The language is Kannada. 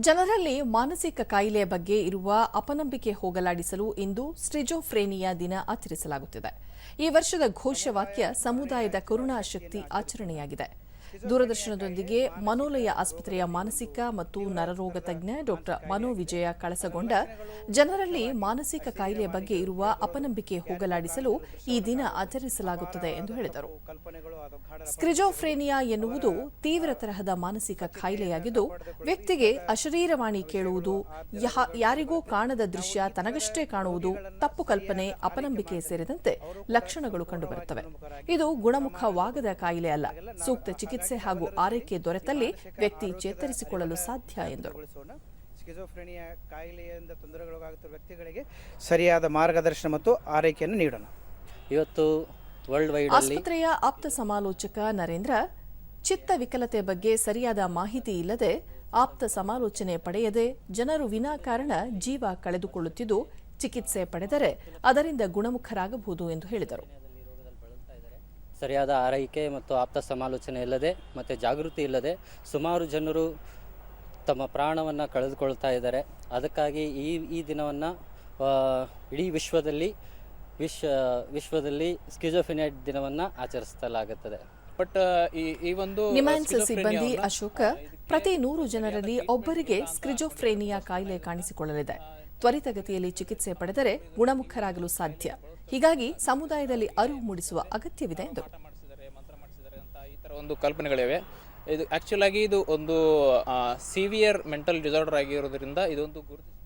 ಜನರಲ್ಲಿ ಮಾನಸಿಕ ಕಾಯಿಲೆಯ ಬಗ್ಗೆ ಇರುವ ಅಪನಂಬಿಕೆ ಹೋಗಲಾಡಿಸಲು ಇಂದು ಸ್ಟ್ರಿಜೋಫ್ರೇನಿಯಾ ದಿನ ಆಚರಿಸಲಾಗುತ್ತಿದೆ. ಈ ವರ್ಷದ ಘೋಷವಾಕ್ಯ ಸಮುದಾಯದ ಕರುಣಾಶಕ್ತಿ ಆಚರಣೆಯಾಗಿದೆ. ದೂರದರ್ಶನದೊಂದಿಗೆ ಮನೋಲಯ ಆಸ್ಪತ್ರೆಯ ಮಾನಸಿಕ ಮತ್ತು ನರರೋಗ ತಜ್ಞ ಡಾಕ್ಟರ್ ಮನೋ ವಿಜಯ ಕಳಸಗೊಂಡ ಜನರಲ್ಲಿ ಮಾನಸಿಕ ಕಾಯಿಲೆಯ ಬಗ್ಗೆ ಇರುವ ಅಪನಂಬಿಕೆ ಹೋಗಲಾಡಿಸಲು ಈ ದಿನ ಆಚರಿಸಲಾಗುತ್ತದೆ ಎಂದು ಹೇಳಿದರು. ಸ್ಕ್ರಿಜೋಫ್ರೇನಿಯಾ ಎನ್ನುವುದು ತೀವ್ರ ತರಹದ ಮಾನಸಿಕ ಕಾಯಿಲೆಯಾಗಿದ್ದು, ವ್ಯಕ್ತಿಗೆ ಅಶರೀರವಾಣಿ ಕೇಳುವುದು ಯಾರಿಗೂ ಕಾಣದ ದೃಶ್ಯ ತನಗಷ್ಟೇ ಕಾಣುವುದು, ತಪ್ಪು ಕಲ್ಪನೆ, ಅಪನಂಬಿಕೆ ಸೇರಿದಂತೆ ಲಕ್ಷಣಗಳು ಕಂಡುಬರುತ್ತವೆ. ಇದು ಗುಣಮುಖವಾಗದ ಕಾಯಿಲೆ ಅಲ್ಲ, ಸೂಕ್ತ ಚಿಕಿತ್ಸೆ ಹಾಗೂ ಆರೈಕೆ ದೊರೆತಲ್ಲಿ ವ್ಯಕ್ತಿ ಚೇತರಿಸಿಕೊಳ್ಳಲು ಸಾಧ್ಯ ಎಂದರು. ಸ್ಕಿಜೋಫ್ರೆನಿಯಾ ಕಾಯಿಲೆಯಿಂದ ತೊಂದರೆಗೊಳಗಾಗುತ್ತಿರುವ ವ್ಯಕ್ತಿಗಳಿಗೆ ಸರಿಯಾದ ಮಾರ್ಗದರ್ಶನ ಮತ್ತು ಆರೈಕೆಯನ್ನು ನೀಡೋಣ. ಇವತ್ತು ವರ್ಲ್ಡ್ ವೈಡ್ ಅಲ್ಲಿ ಆಸ್ಪತ್ರೆಯ ಆಪ್ತ ಸಮಾಲೋಚಕ ನರೇಂದ್ರ ಚಿತ್ತ ವಿಕಲತೆ ಬಗ್ಗೆ ಸರಿಯಾದ ಮಾಹಿತಿ ಇಲ್ಲದೆ ಆಪ್ತ ಸಮಾಲೋಚನೆ ಪಡೆಯದೆ ಜನರು ವಿನಾಕಾರಣ ಜೀವ ಕಳೆದುಕೊಳ್ಳುತ್ತಿದ್ದು ಚಿಕಿತ್ಸೆ ಪಡೆದರೆ ಅದರಿಂದ ಗುಣಮುಖರಾಗಬಹುದು ಎಂದು ಹೇಳಿದರು. ಸರಿಯಾದ ಆರೈಕೆ ಮತ್ತು ಆಪ್ತ ಸಮಾಲೋಚನೆ ಇಲ್ಲದೆ ಮತ್ತು ಜಾಗೃತಿ ಇಲ್ಲದೆ ಸುಮಾರು ಜನರು ತಮ್ಮ ಪ್ರಾಣವನ್ನು ಕಳೆದುಕೊಳ್ತಾ ಇದ್ದಾರೆ. ಅದಕ್ಕಾಗಿ ಈ ಈ ದಿನವನ್ನು ಇಡೀ ವಿಶ್ವದಲ್ಲಿ ವಿಶ್ವ ವಿಶ್ವದಲ್ಲಿ ಸ್ಕಿಜೋಫಿನೈಟ್ ದಿನವನ್ನು ಆಚರಿಸಲಾಗುತ್ತದೆ. ಬಟ್ ಈ ಈ ಒಂದು ನಿಮ್ಯಾನ್ಸ್ ಸಿಬ್ಬಂದಿ ಅಶೋಕ ಪ್ರತಿ ನೂರು ಜನರಲ್ಲಿ ಒಬ್ಬರಿಗೆ ಸ್ಕ್ರಿಜೋಫ್ರೇನಿಯಾ ಕಾಯಿಲೆ ಕಾಣಿಸಿಕೊಳ್ಳಲಿದೆ. ತ್ವರಿತಗತಿಯಲ್ಲಿ ಚಿಕಿತ್ಸೆ ಪಡೆದರೆ ಗುಣಮುಖರಾಗಲು ಸಾಧ್ಯ. ಹೀಗಾಗಿ ಸಮುದಾಯದಲ್ಲಿ ಅರಿವು ಮೂಡಿಸುವ ಅಗತ್ಯವಿದೆ ಎಂದು. ಒಂದು ಕಲ್ಪನೆಗಳಿವೆ. ಇದು ಆಕ್ಚುಲಿ ಆಗಿ ಇದು ಒಂದು ಸಿವಿಯರ್ ಮೆಂಟಲ್ ಡಿಸಾರ್ಡರ್ ಆಗಿರೋದ್ರಿಂದ ಇದೊಂದು ಗುರುತಿಸ